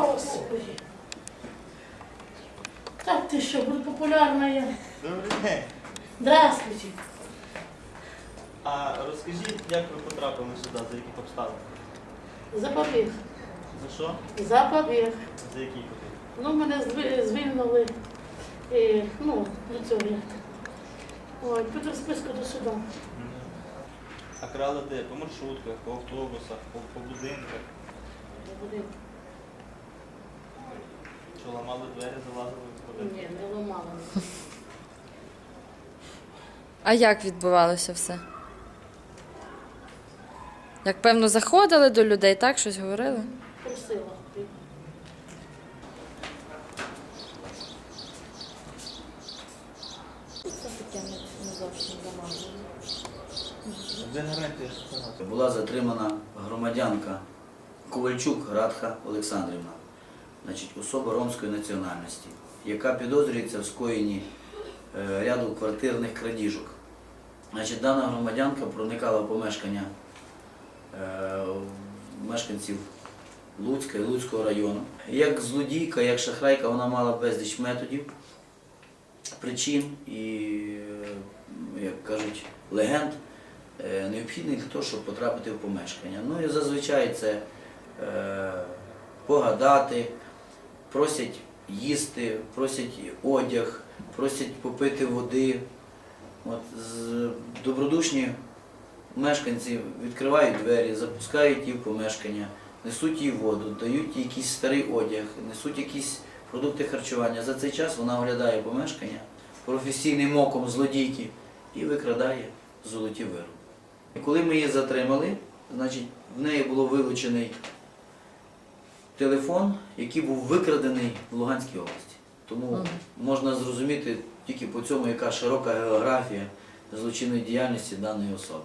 Господи. Так ти що, буду популярна я. Добрий день. Здравствуйте. А розкажіть, як ви потрапили сюди, за яких обставин? Запобіг. За що? Запобіг. За які куди? Ну, мене зви- звільнили. І, ну, до цього як. Ой, під розписку до суду. А крали де? По маршрутках, по автобусах, по, по будинках. Що ламали двері, залазили в будинок? Ні, не ламала. А як відбувалося все? Як певно, заходили до людей, так? Щось говорили? Просила. Це таке не, не зовсім замазано. Де гарантія, що це? Була затримана громадянка Ковальчук Радха Олександрівна, значить, особа ромської національності, яка підозрюється в скоєнні е, ряду квартирних крадіжок. Значить, дана громадянка проникала в помешкання е, мешканців Луцька і Луцького району. Як злодійка, як шахрайка, вона мала безліч методів, причин і, е, як кажуть, легенд необхідний для того, щоб потрапити в помешкання. Ну і зазвичай це погадати, просять їсти, просять одяг, просять попити води. От, добродушні мешканці відкривають двері, запускають її в помешкання, несуть їй воду, дають їй якийсь старий одяг, несуть якісь продукти харчування. За цей час вона оглядає помешкання професійним оком злодійки і викрадає золоті вироби. Коли ми її затримали, значить, в неї було вилучений телефон, який був викрадений в Луганській області. Тому можна зрозуміти тільки по цьому, яка широка географія злочинної діяльності даної особи.